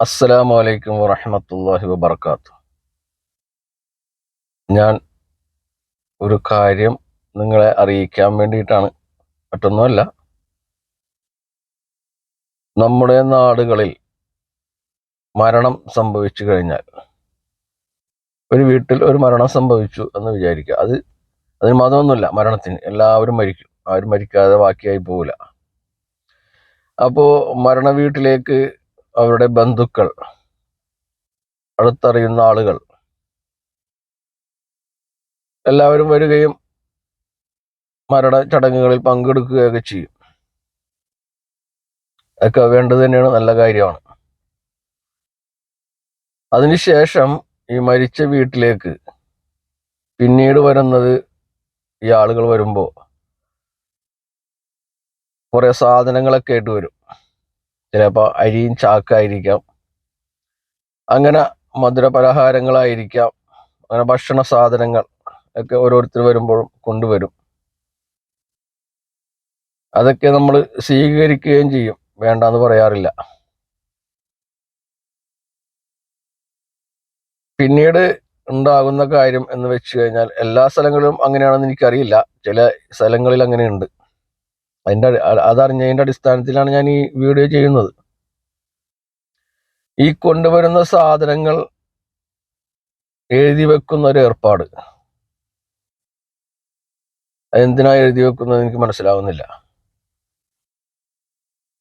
അസ്സലാമു അലൈക്കും വറഹമത്തല്ലാഹി വബർക്കാത്തു ഞാൻ ഒരു കാര്യം നിങ്ങളെ അറിയിക്കാൻ വേണ്ടിയിട്ടാണ്. മറ്റൊന്നുമല്ല നമ്മുടെ നാടുകളിൽ മരണം സംഭവിച്ചു കഴിഞ്ഞാൽ ഒരു വീട്ടിൽ ഒരു മരണം സംഭവിച്ചു എന്ന് വിചാരിക്കുക. അത് അതിന് മതമൊന്നുമില്ല മരണത്തിന്. എല്ലാവരും മരിക്കും. ആരും മരിക്കാതെ ബാക്കിയായി പോവില്ല. അപ്പോൾ മരണ വീട്ടിലേക്ക് അവരുടെ ബന്ധുക്കൾ അടുത്തറിയുന്ന ആളുകൾ. എല്ലാവരും വരികയും മരണ ചടങ്ങുകളിൽ പങ്കെടുക്കുകയൊക്കെ ചെയ്യും. ഒക്കെ വേണ്ടത് തന്നെയാണ് നല്ല കാര്യമാണ്. അതിനുശേഷം ഈ മരിച്ച വീട്ടിലേക്ക് പിന്നീട് വരുന്നത് ഈ ആളുകൾ വരുമ്പോൾ കുറേ സാധനങ്ങളൊക്കെ ആയിട്ട് വരും. ചിലപ്പോൾ അരിയും ചാക്കായിരിക്കാം. അങ്ങനെ മധുരപലഹാരങ്ങളായിരിക്കാം. അങ്ങനെ ഭക്ഷണ സാധനങ്ങൾ ഒക്കെ ഓരോരുത്തർ വരുമ്പോഴും കൊണ്ടുവരും. അതൊക്കെ നമ്മൾ സ്വീകരിക്കുകയും ചെയ്യും. വേണ്ടെന്ന് പറയാറില്ല. പിന്നീട് ഉണ്ടാകുന്ന കാര്യം എന്ന് വെച്ച് കഴിഞ്ഞാൽ എല്ലാ സ്ഥലങ്ങളിലും അങ്ങനെയാണെന്ന് എനിക്കറിയില്ല. ചില സ്ഥലങ്ങളിൽ അങ്ങനെയുണ്ട്. അതിന്റെ അതറിഞ്ഞതിന്റെ അടിസ്ഥാനത്തിലാണ് ഞാൻ ഈ വീഡിയോ ചെയ്യുന്നത്. ഈ കൊണ്ടുവരുന്ന സാധനങ്ങൾ എഴുതി വെക്കുന്ന ഒരു ഏർപ്പാട്. അതെന്തിനാ എഴുതി വെക്കുന്നത് എനിക്ക് മനസ്സിലാവുന്നില്ല.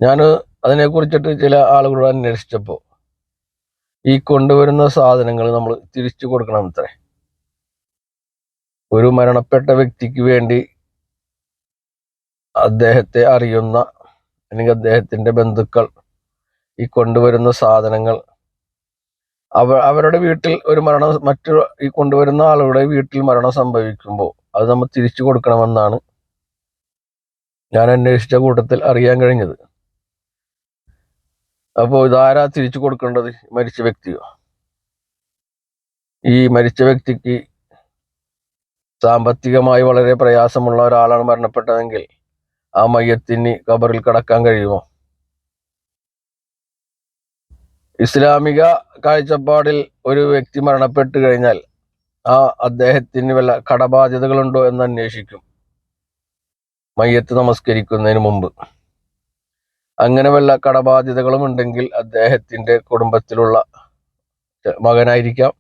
ഞാൻ അതിനെ കുറിച്ചിട്ട് ചില ആളുകളോട് അന്വേഷിച്ചപ്പോൾ ഈ കൊണ്ടുവരുന്ന സാധനങ്ങൾ നമ്മൾ തിരിച്ചു കൊടുക്കണം ഒരു മരണപ്പെട്ട വ്യക്തിക്ക് വേണ്ടി അദ്ദേഹത്തെ അറിയുന്ന അല്ലെങ്കിൽ അദ്ദേഹത്തിന്റെ ബന്ധുക്കൾ ഈ കൊണ്ടുവരുന്ന സാധനങ്ങൾ. അവ അവരുടെ വീട്ടിൽ ഒരു മരണം മറ്റു ഈ കൊണ്ടുവരുന്ന ആളുടെ വീട്ടിൽ മരണം സംഭവിക്കുമ്പോൾ അത് നമ്മൾ തിരിച്ചു കൊടുക്കണമെന്നാണ് ഞാൻ അന്വേഷിച്ച കൂട്ടത്തിൽ അറിയാൻ കഴിഞ്ഞത്. അപ്പോൾ ഇതാരാ തിരിച്ചു കൊടുക്കേണ്ടത് മരിച്ച വ്യക്തിയോ? ഈ മരിച്ച വ്യക്തിക്ക് സാമ്പത്തികമായി വളരെ പ്രയാസമുള്ള ഒരാളാണ് മരണപ്പെട്ടതെങ്കിൽ ആ മയ്യത്തിന് കബറിൽ കടക്കാൻ കഴിയുമോ? ഇസ്ലാമിക കാഴ്ചപ്പാടിൽ ഒരു വ്യക്തി മരണപ്പെട്ടു കഴിഞ്ഞാൽ ആ അദ്ദേഹത്തിന് വല്ല കടബാധ്യതകളുണ്ടോ എന്ന് അന്വേഷിക്കും. മയ്യത്ത് നമസ്കരിക്കുന്നതിന് മുമ്പ്. അങ്ങനെ വല്ല കടബാധ്യതകളും ഉണ്ടെങ്കിൽ അദ്ദേഹത്തിന്റെ കുടുംബത്തിലുള്ള മകനായിരിക്കാം.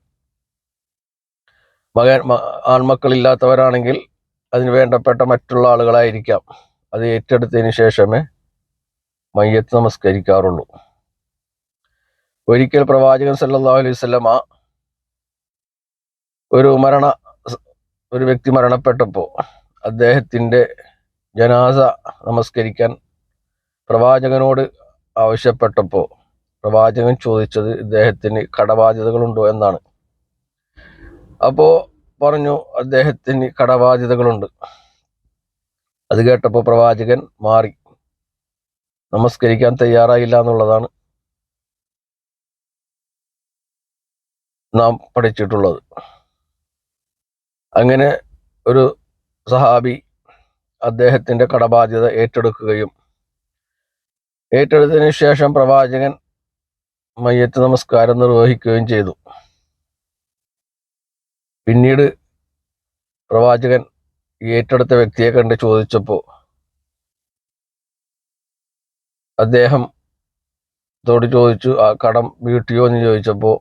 മകൻ ആൺമക്കളില്ലാത്തവരാണെങ്കിൽ അതിന് വേണ്ടപ്പെട്ട മറ്റുള്ള ആളുകളായിരിക്കാം. അത് ഏറ്റെടുത്തതിന് ശേഷമേ മയ്യത്ത് നമസ്കരിക്കാറുള്ളൂ. ഒരിക്കൽ പ്രവാചകൻ സല്ലാ അലൈഹി വസല്ലമ ഒരു മരണ ഒരു വ്യക്തി മരണപ്പെട്ടപ്പോൾ അദ്ദേഹത്തിന്റെ ജനാസ നമസ്കരിക്കാൻ പ്രവാചകനോട് ആവശ്യപ്പെട്ടപ്പോൾ പ്രവാചകൻ ചോദിച്ചത് ഇദ്ദേഹത്തിന് കടബാധ്യതകളുണ്ടോ എന്നാണ്. അപ്പോൾ പറഞ്ഞു അദ്ദേഹത്തിന് കടബാധ്യതകളുണ്ട്. അത് കേട്ടപ്പോൾ പ്രവാചകൻ മാറി. നമസ്കരിക്കാൻ തയ്യാറായില്ല എന്നുള്ളതാണ് നാം പഠിച്ചിട്ടുള്ളത്. അങ്ങനെ ഒരു സഹാബി അദ്ദേഹത്തിന്റെ കടബാധ്യത ഏറ്റെടുക്കുകയും ഏറ്റെടുത്തതിന് ശേഷം പ്രവാചകൻ മയ്യത്ത് നമസ്കാരം നിർവഹിക്കുകയും ചെയ്തു. പിന്നീട് പ്രവാചകൻ ഏറ്റെടുത്ത വ്യക്തിയെ കണ്ട് ചോദിച്ചപ്പോൾ അദ്ദേഹം തോട് ചോദിച്ചു ആ കടം വീട്ടിയോ? എന്ന് ചോദിച്ചപ്പോൾ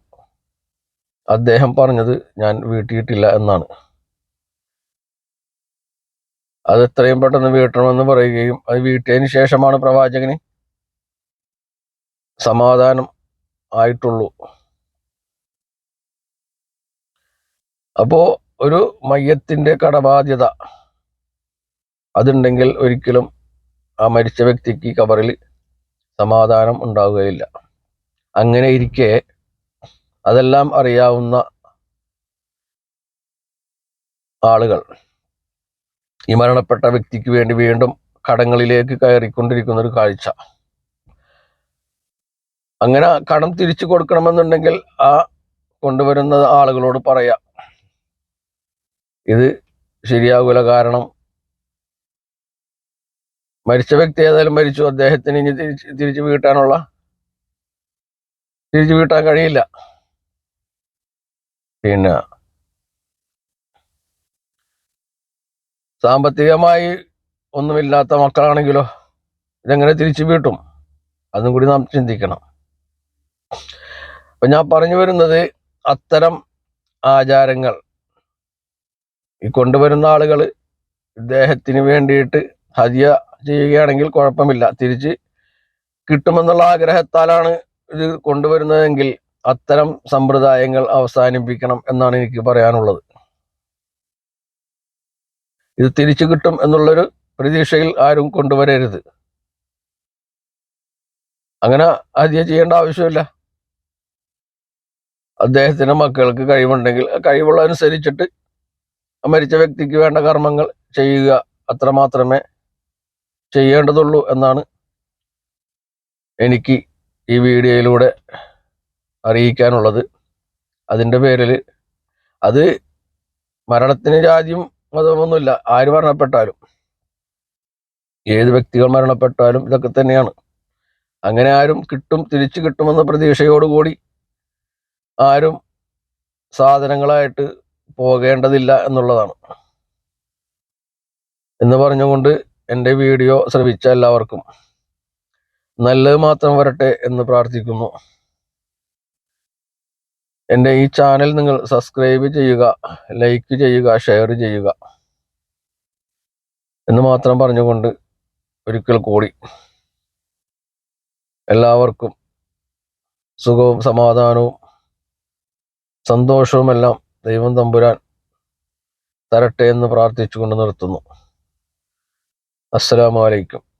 അദ്ദേഹം പറഞ്ഞത് ഞാൻ വീട്ടിയിട്ടില്ല എന്നാണ്. അത് എത്രയും പെട്ടെന്ന് വീട്ടണമെന്ന് പറയുകയും അത് വീട്ടിയതിന് ശേഷമാണ് പ്രവാചകന് സമാധാനം ആയിട്ടുള്ളൂ. അപ്പോ ഒരു മയ്യത്തിന്റെ കടബാധ്യത. അതുണ്ടെങ്കിൽ ഒരിക്കലും ആ മരിച്ച വ്യക്തിക്ക് കവറിൽ സമാധാനം ഉണ്ടാവുകയില്ല. അങ്ങനെ ഇരിക്കെ അതെല്ലാം അറിയാവുന്ന ആളുകൾ ഈ മരണപ്പെട്ട വ്യക്തിക്ക് വേണ്ടി വീണ്ടും കടങ്ങളിലേക്ക് കയറിക്കൊണ്ടിരിക്കുന്ന ഒരു കാഴ്ച. അങ്ങനെ കടം തിരിച്ചു കൊടുക്കണമെന്നുണ്ടെങ്കിൽ ആ കൊണ്ടുവരുന്ന ആളുകളോട് പറയാം. ഇത് ശരിയാകൂല കാരണം മരിച്ച വ്യക്തി ഏതായാലും മരിച്ചു. അദ്ദേഹത്തിന് ഇനി തിരിച്ച് തിരിച്ചു വീട്ടാനുള്ള തിരിച്ചു വീട്ടാൻ കഴിയില്ല. പിന്നെ സാമ്പത്തികമായി ഒന്നുമില്ലാത്ത മക്കളാണെങ്കിലോ ഇതെങ്ങനെ തിരിച്ചു വീട്ടും? അതും കൂടി നാം ചിന്തിക്കണം. അപ്പൊ ഞാൻ പറഞ്ഞു വരുന്നത് അത്തരം ആചാരങ്ങൾ ഈ കൊണ്ടുവരുന്ന ആളുകൾ ഇദ്ദേഹത്തിന് വേണ്ടിയിട്ട് ഹദിയ ചെയ്യുകയാണെങ്കിൽ കുഴപ്പമില്ല. തിരിച്ച് കിട്ടുമെന്നുള്ള ആഗ്രഹത്താലാണ് ഇത് കൊണ്ടുവരുന്നതെങ്കിൽ അത്തരം സമ്പ്രദായങ്ങൾ അവസാനിപ്പിക്കണം എന്നാണ് എനിക്ക് പറയാനുള്ളത്. ഇത് തിരിച്ചു കിട്ടും എന്നുള്ളൊരു പ്രതീക്ഷയിൽ ആരും കൊണ്ടുവരരുത്. അങ്ങനെ ഹദിയ ചെയ്യേണ്ട ആവശ്യമില്ല. അദ്ദേഹത്തിന്റെ മക്കൾക്ക് കഴിവുണ്ടെങ്കിൽ കഴിവുള്ളതനുസരിച്ചിട്ട് മരിച്ച വ്യക്തിക്ക് വേണ്ട കർമ്മങ്ങൾ ചെയ്യുക അത്ര മാത്രമേ ചെയ്യേണ്ടതുള്ളൂ എന്നാണ് എനിക്ക് ഈ വീഡിയോയിലൂടെ അറിയിക്കാനുള്ളത്. അതിന്റെ പേരിൽ അത് മരണത്തിന് ജാതിയും മതമൊന്നുമില്ല ആര് മരണപ്പെട്ടാലും ഏത് വ്യക്തികൾ മരണപ്പെട്ടാലും ഇതൊക്കെ തന്നെയാണ്. അങ്ങനെ ആരും കിട്ടും തിരിച്ചു കിട്ടുമെന്ന പ്രതീക്ഷയോടുകൂടി ആരും സാധനങ്ങളായിട്ട് പോകേണ്ടതില്ല എന്നുള്ളതാണ്. എന്ന് പറഞ്ഞുകൊണ്ട് എന്റെ വീഡിയോ ശ്രമിച്ച എല്ലാവർക്കും നല്ലത് മാത്രം വരട്ടെ എന്ന് പ്രാർത്ഥിക്കുന്നു. എന്റെ ഈ ചാനൽ നിങ്ങൾ സബ്സ്ക്രൈബ് ചെയ്യുക ലൈക്ക് ചെയ്യുക ഷെയർ ചെയ്യുക എന്ന് മാത്രം പറഞ്ഞുകൊണ്ട് ഒരിക്കൽ കൂടി എല്ലാവർക്കും സുഖവും സമാധാനവും സന്തോഷവുമെല്ലാം ദൈവം തമ്പുരാൻ തരട്ടെ എന്ന് പ്രാർത്ഥിച്ചുകൊണ്ട് നിർത്തുന്നു. അസ്സലാമു അലൈക്കും.